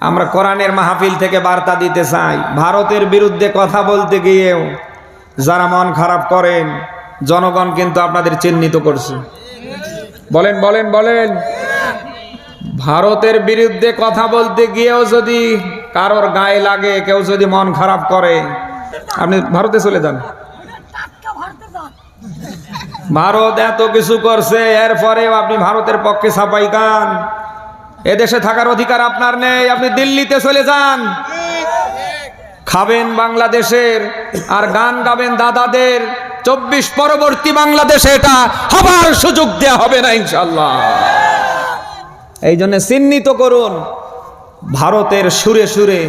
আমরা কোরআনের মাহফিল থেকে বার্তা দিতে চাই। ভারতের বিরুদ্ধে কথা বলতে গিয়েও যারা মন খারাপ করেন, জনগণ কিন্তু আপনাদের চিহ্নিত করছে। বলেন বলেন বলেন। ভারতের বিরুদ্ধে কথা বলতে গিয়েও যদি কারোর গায়ে লাগে, কেউ যদি মন খারাপ করে, আপনি ভারতে চলে যান। ভারত এত কিছু করছে, এরপরেও আপনি ভারতের পক্ষে ছাপাই গান এদেশে থাকার অধিকার আপনার নেই, আপনি দিল্লিতে চলে যান। খাবেন বাংলাদেশের আর গান গাবেন দাদাদের। চব্বিশ পরবর্তী বাংলাদেশে এটা হবার সুযোগ দেওয়া হবে না ইনশাল্লাহ এই জন্য চিহ্নিত করুন, ভারতের সুরে সুরে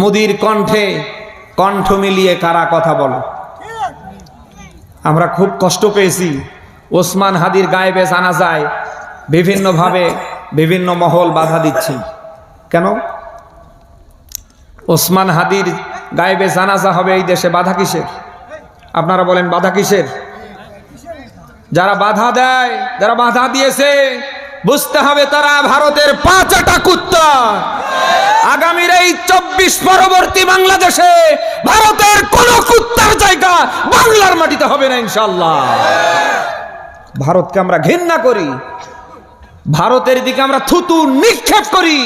মোদির কণ্ঠে কণ্ঠ মিলিয়ে কারা কথা বলে। আমরা খুব কষ্ট পেয়েছি, ওসমান হাদির গায়েবে জানা যায়। বিভিন্নভাবে বিভিন্ন মহল বাধা দিচ্ছে। কেন? ওসমান হাদির গায়েবে জানাজা হবে এই দেশে বাধা কিসের? আপনারা বলেন, বাধা কিসের? যারা বাধা দেয়, যারা বাধা দিয়েছে, বুঝতে হবে তারা ভারতের পাঁচটা কুত্তা। আগামীর এই চব্বিশ পরবর্তী বাংলাদেশে ভারতের কোন কুত্তার জায়গা বাংলার মাটিতে হবে না ইনশাল্লাহ ভারতকে আমরা ঘৃণা করি। ভারতের দিকে আমরা থুতু নিক্ষেপ করি।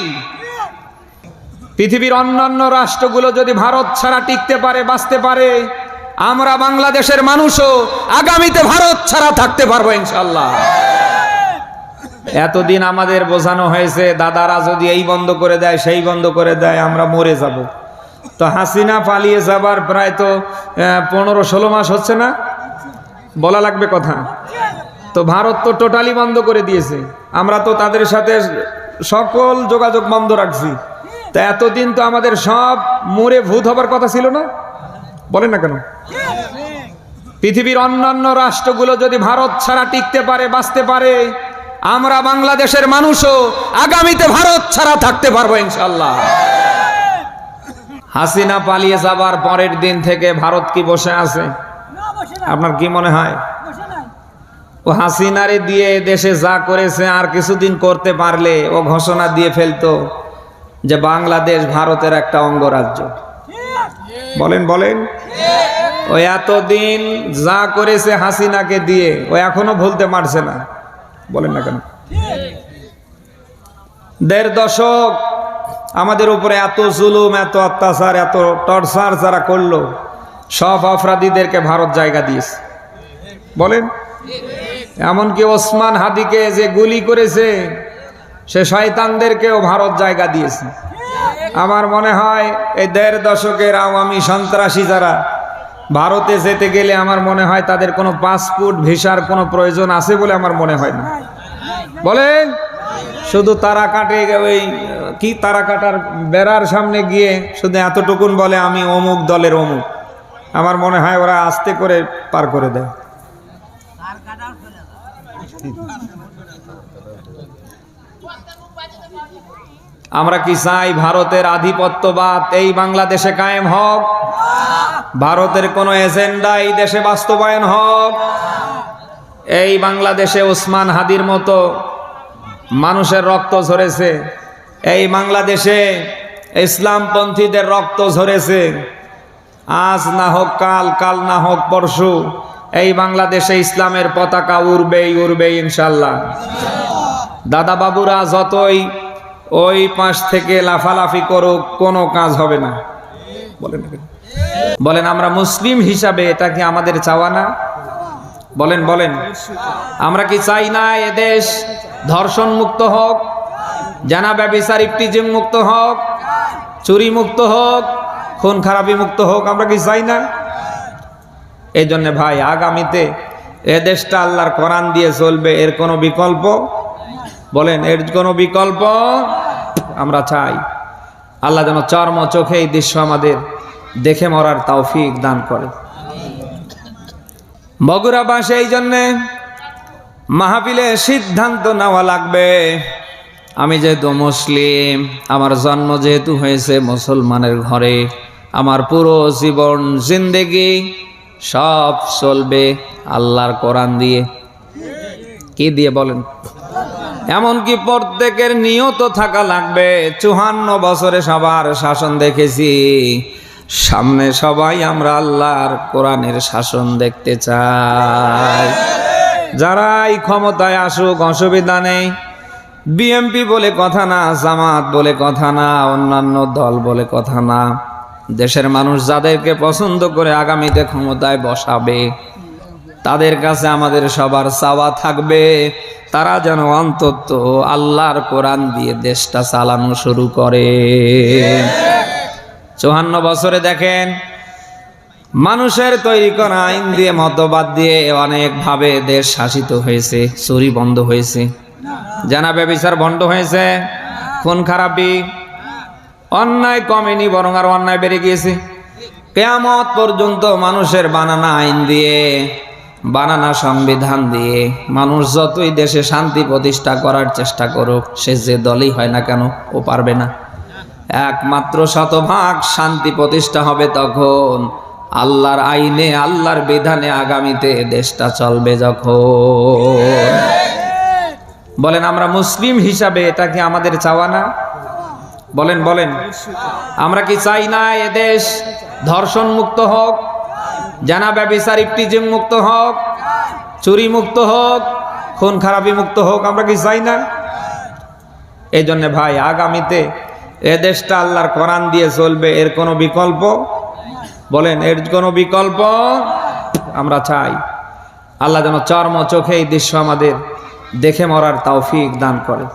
পৃথিবীর অন্যান্য রাষ্ট্রগুলো যদি ভারত ছাড়া টিকতে পারে, বাঁচতে পারে, আমরা বাংলাদেশের মানুষও আগামীতে ভারত ছাড়া থাকতে পারব ইনশাল্লাহ এতদিন আমাদের বোঝানো হয়েছে, দাদারা যদি এই বন্ধ করে দেয়, সেই বন্ধ করে দেয়, আমরা মরে যাব। তো হাসিনা পালিয়ে যাবার প্রায় তো পনেরো ষোলো মাস হচ্ছে না? বলা লাগবে কথা। তো ভারত তো টোটালি বন্ধ করে দিয়েছে। আমরা তো তাদের সাথে সকল যোগাযোগ বন্ধ রাখছি। তা এতদিন তো আমাদের সব মরে ভূত হবার কথা ছিল না? বলেন না কেন? পৃথিবীর অন্যান্য রাষ্ট্রগুলো যদি ভারত ছাড়া টিকতে পারে, বাঁচতে পারে, আমরা বাংলাদেশের মানুষও আগামীতে ভারত ছাড়া থাকতে পারব ইনশাল্লাহ হাসিনা পালিয়ে যাবার পরের দিন থেকে ভারত কি বসে আছে? আপনার কি মনে হয়? ও হাসিনারে দিয়ে দেশে যা করেছে আর কিছুদিন করতে পারলে ও ঘোষণা দিয়ে ফেলতো যে বাংলাদেশ ভারতের একটা অঙ্গরাজ্য। বলেন বলেন। ও এতদিন যা করেছে হাসিনাকে দিয়ে ও এখনও ভুলতে পারছে না। বলেন না কেন? দেড় দশক আমাদের উপরে এত জুলুম, এত অত্যাচার, এত টর্চার যারা করল, সব অপরাধীদেরকে ভারত জায়গা দিয়েছে। বলেন। এমনকি ওসমান হাদিকে যে গুলি করেছে, সে শয়তানদেরকেও ভারত জায়গা দিয়েছে। আমার মনে হয় এই দেড় দশকের আওয়ামী সন্ত্রাসী যারা, ভারতে যেতে গেলে আমার মনে হয় তাদের কোনো পাসপোর্ট, ভিসার কোনো প্রয়োজন আছে বলে আমার মনে হয় না। বলেন, শুধু তারা কাটে ওই, কি তারা কাটার বেড়ার সামনে গিয়ে শুধু এতটুকুন বলে আমি অমুক দলের অমুক। আমার মনে হয় ওরা আস্তে করে পার করে দেয়। আমরা কি চাই ভারতের আধিপত্যবাদ? এই বাংলাদেশে কায়েম হোক। ভারতের কোনো এজেন্ডা এই দেশে বাস্তবায়ন হোক। এই বাংলাদেশে ওসমান হাদির মতো মানুষের রক্ত ঝরেছে। এই বাংলাদেশে ইসলামপন্থীদের রক্ত ঝরেছে। আজ না হোক কাল কাল না হোক পরশু এই বাংলাদেশে ইসলামের পতাকা উড়বেই উড়বেই ইনশাল্লাহ দাদা বাবুরা যতই ওই পাশ থেকে লাফালাফি করুক, কোনো কাজ হবে না। বলেন বলেন, আমরা মুসলিম হিসাবে এটা কি আমাদের চাওয়া না? বলেন বলেন। আমরা কি চাই না এদেশ ধর্ষণ মুক্ত হোক জানা ব্যবিচার ইফটিজিং মুক্ত হোক, চুরি মুক্ত হোক, খুন খারাপি মুক্ত হোক, আমরা কি চাই না? এই জন্যে ভাই আগামীতে এ দেশটা আল্লাহর কোরআন দিয়ে চলবে, এর কোনো বিকল্প? বলেন, এর কোনো বিকল্প? আমরা চাই আল্লাহ যেন চর্ম চোখে এই দৃশ্য আমাদের দেখে মরার তৌফিক দান করে। বগুড়া বাসে এই জন্যে মাহফিলে সিদ্ধান্ত নেওয়া লাগবে। আমি যেহেতু মুসলিম, আমার জন্ম যেহেতু হয়েছে মুসলমানের ঘরে, আমার পুরো জীবন জিন্দেগি। সব চলবে আল্লাহর কোরআন দিয়ে। কি দিয়ে বলেন? এমনকি প্রত্যেকের নিয়ত থাকা লাগবে। চুহান্ন বছরে সবার শাসন দেখেছি। সামনে সবাই আমরা আল্লাহর কোরআনের শাসন দেখতে চাই। যারাই ক্ষমতায় আসুক, অসুবিধা নেই। বিএমপি বলে কথা না, জামাত বলে কথা না, অন্যান্য দল বলে কথা না। দেশের মানুষ যাদেরকে পছন্দ করে আগামীতে ক্ষমতায় বসাবে, তাদের কাছে আমাদের সবার চাওয়া থাকবে। তারা যেন অন্তত আল্লাহর কোরআন দিয়ে দেশটা চালানো শুরু করে। চুহান্ন বছরে দেখেন, মানুষের তৈরি করা আইন দিয়ে মতবাদ দিয়ে অনেকভাবে দেশ শাসিত হয়েছে, চুরি বন্ধ হয়েছে। জানা ব্যবিচার বন্ধ হয়েছে। খুন খারাপি অন্যায় কমেনি, বরং আর অন্যায় বেড়ে গিয়েছে। কেয়ামত পর্যন্ত মানুষের বানানা আইন দিয়ে, বানানা সংবিধান দিয়ে, মানুষ যতই দেশে শান্তি প্রতিষ্ঠা করার চেষ্টা করুক, সে যে দলই হয় না কেন, ও পারবে না। একমাত্র শতভাগ শান্তি প্রতিষ্ঠা হবে তখন আল্লাহর আইনে, আল্লাহর বিধানে আগামীতে দেশটা চলবে যখন। বলেন, আমরা মুসলিম হিসাবে এটা কি আমাদের চাওয়া না? বলেন বলেন। আমরা কি চাই না এদেশ ধর্ষণ মুক্ত হোক জানা ব্যবিচার ইফটিজিম মুক্ত হোক, চুরি মুক্ত হোক, খুন খারাপি মুক্ত হোক, আমরা কি চাই না? এই জন্য ভাই, আগামীতে এ দেশটা আল্লাহর কোরআন দিয়ে চলবে, এর কোনো বিকল্প? বলেন, এর কোনো বিকল্প? আমরা চাই। আল্লাহ যেন চর্ম চোখে এই দৃশ্য আমাদের দেখে মরার তৌফিক দান করে।